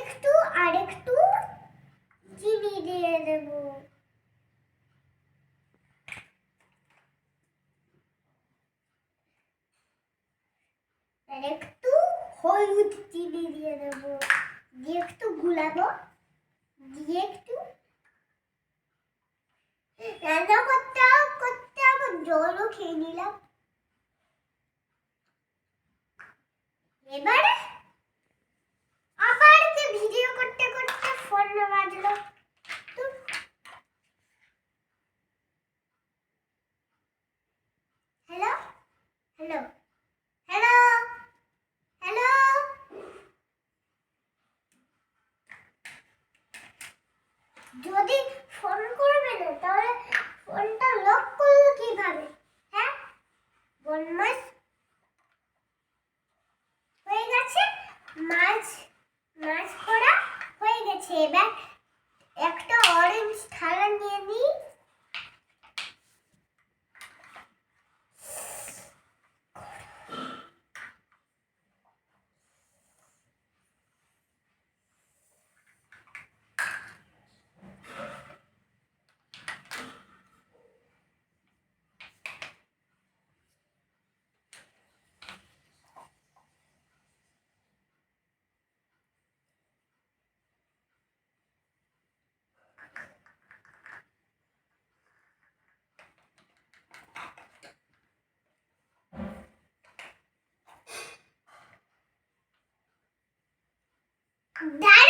একটু আর চিনি দিয়ে দেব একটু হলুদ চিনি দিয়ে দেব দিয়ে একটু গুলাবো দিয়ে একটু রান্না করতে করতে আবার জলও খেয়ে নিলাম। এবারে আবার যে ভিডিও করতে করতে ফোন বাজলো। হ্যালো হ্যালো হ্যালো হ্যালো যদি ফোন করবে না Back. That